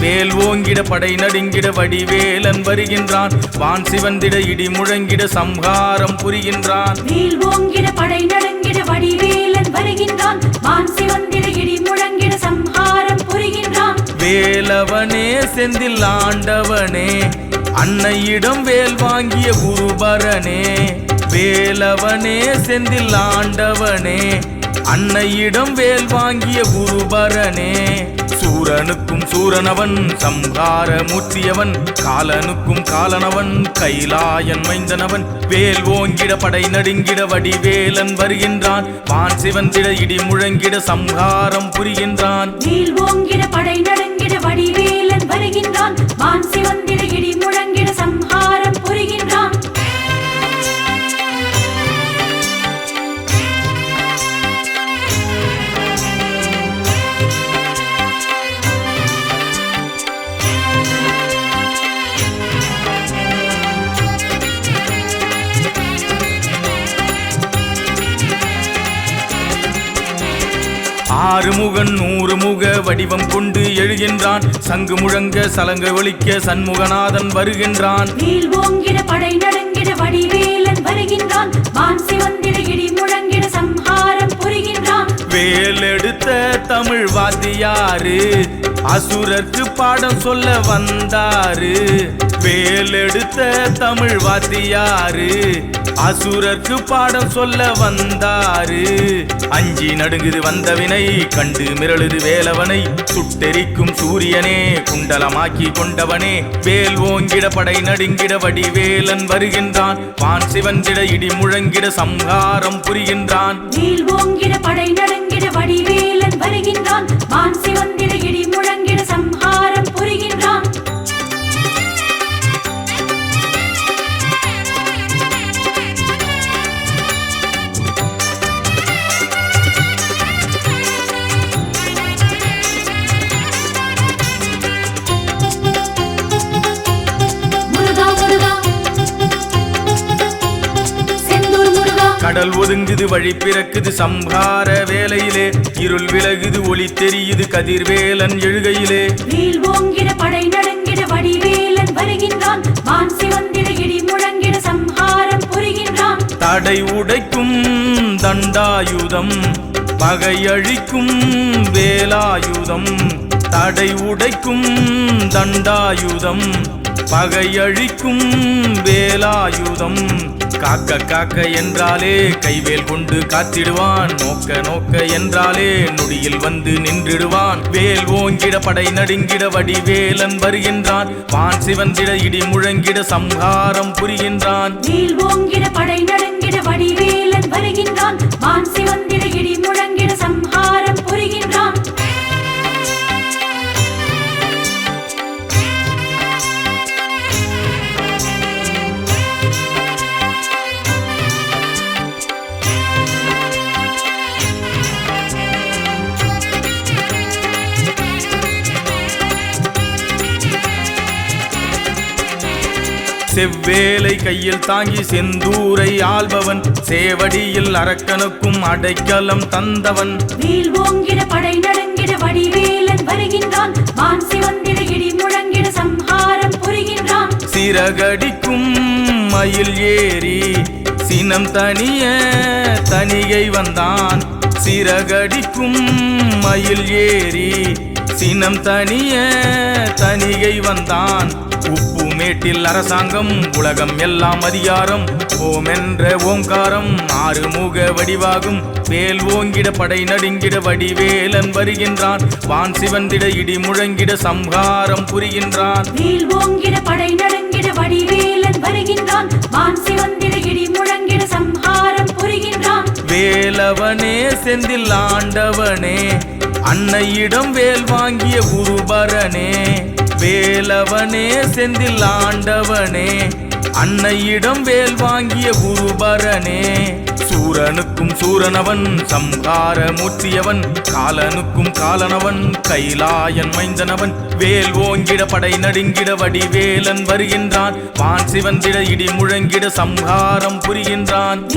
வேல் ஓங்கிட படை நடுங்கிட வடிவேலன் வருகின்றான். வான் சிவந்திட இடி முழங்கிட சம்ஹாரம் புரிகின்றான். வேல் ஓங்கிட படை நடுங்கிட வடிவேலன் வருகின்றான். வான் சிவந்திட இடி முழங்கிட சம்ஹாரம் புரிகின்றான். வேலவனே செந்தில் ஆண்டவனே அன்னையிடம் வேல் வாங்கிய குருபரனே. வேலவனே செந்தில் ஆண்டவனே அன்னையிடம் வேல் வாங்கிய குருபரனே. சூரனுக்கும் சூரனவன் சம்ஹார மூர்த்தியவன் காலனுக்கும் காலனவன் கைலாயன் மைந்தனவன். வேல் ஓங்கிட படை நடுங்கிட வடிவேலன் வருகின்றான். வான் சிவந்திட இடி முழங்கிட சம்ஹாரம் புரிகின்றான். வேல் ஓங்கிட படை நடுங்கிட வடிவேலன் வருகின்றான். வான் சிவன் ஆறுமுகன் நூறு முக வடிவம் கொண்டு எழுகின்றான். சங்கு முழங்க சலங்க ஒலிக்க சண்முகநாதன் வருகின்றான். படை நடுங்கிட வடிவேலன் வருகின்றான். முழங்கிட சம்ஹாரம் புரிகின்றான். வேலெடுத்த தமிழ் வாத்தியாரு அசுரர்க்கு பாடம் சொல்ல வந்தாரு. வேலெடுத்த தமிழ் வாத்தியாரு. அசுரர்க்கு பாடம் சொல்ல வந்தாரு. அஞ்சி நடுங்குது வந்தவினை கண்டு மிரளுது வேலவனை. சுட்டெரிக்கும் சூரியனே குண்டலமாக்கி கொண்டவனே. வேல் ஓங்கிட படை நடுங்கிட வடிவேலன் வருகின்றான். வான் சிவந்திட இடி முழங்கிட சம்ஹாரம் புரிகின்றான். கடல் ஒதுங்குது வழி பிறக்குது சம்ஹார வேலையிலே இருள் விலகுது ஒளி தெரியுது கதிர்வேலன் எழுகையிலே. வேல் ஓங்கிட படை நடுங்கிட வடிவேலன் வருகின்றான். வான் சிவந்திட இடி முழங்கிட சம்ஹாரம் புரிகின்றான். தடை உடைக்கும் தண்டாயுதம் பகையழிக்கும் வேலாயுதம். தடை உடைக்கும் தண்டாயுதம் பகையழிக்கும் வேலாயுதம். காக்க காக்க என்றாலே கைவேல் கொண்டு காத்திடுவான். நோக்க நோக்க என்றாலே நொடியில் வந்து நின்றிடுவான். வேல் ஓங்கிட படை நடுங்கிட வடிவேலன் வருகின்றான். வான் சிவந்திட இடி முழங்கிட சம்ஹாரம் புரிகின்றான். வேல் ஓங்கிட படை நடுங்கிட வடிவேலன் வருகின்றான். செவ்வேலை கையில் தாங்கி செந்தூரை ஆள்பவன் சேவடியில் அரக்கனுக்கும் அடைக்கலம் தந்தவன். வேல் ஓங்கிட படை நடுங்கிட வடிவேலன் வருகின்றான். வான் சிவந்திட இடி முழங்கிட சம்ஹாரம் புரிகின்றான். சிறகடிக்கும் மயில் ஏறி சினம் தனிய தனிகை வந்தான். சிறகடிக்கும் மயில் ஏறி சினம் தனிய தனிகை வந்தான். உப்பு மேட்டில் அரசாங்கம் உலகம் எல்லாம் அதிகாரம். ஓம் என்ற ஓங்காரம் ஆறுமுக வடிவாகும். வேல் ஓங்கிட படை நடுங்கிட வடிவேலன் வருகின்றான். வான் சிவந்திட இடி முழங்கிட சம்ஹாரம் புரிகின்றான். வேல் ஓங்கிட படை நடுங்கிட வடிவேலன் வருகின்றான். வான் சிவந்திட இடி முழங்கிட சம்ஹாரம் புரிகின்றான். வேலவனே செந்தில் ஆண்டவனே அன்னையிடம் வேல் வாங்கிய குருபரனே வேலவனே செந்தில் ஆண்டவனே. அன்னையிடம் வேல் வாங்கிய குருபரனே சூரனுக்கும் சூரனவன் சம்ஹார மூர்த்தியவன் காலனுக்கும் காலனவன் கைலாயன் மைந்தனவன். வேல் ஓங்கிட படை நடுங்கிட வடிவேலன் வருகின்றான். வான் சிவந்திட இடி முழங்கிட சம்ஹாரம் புரிகின்றான்.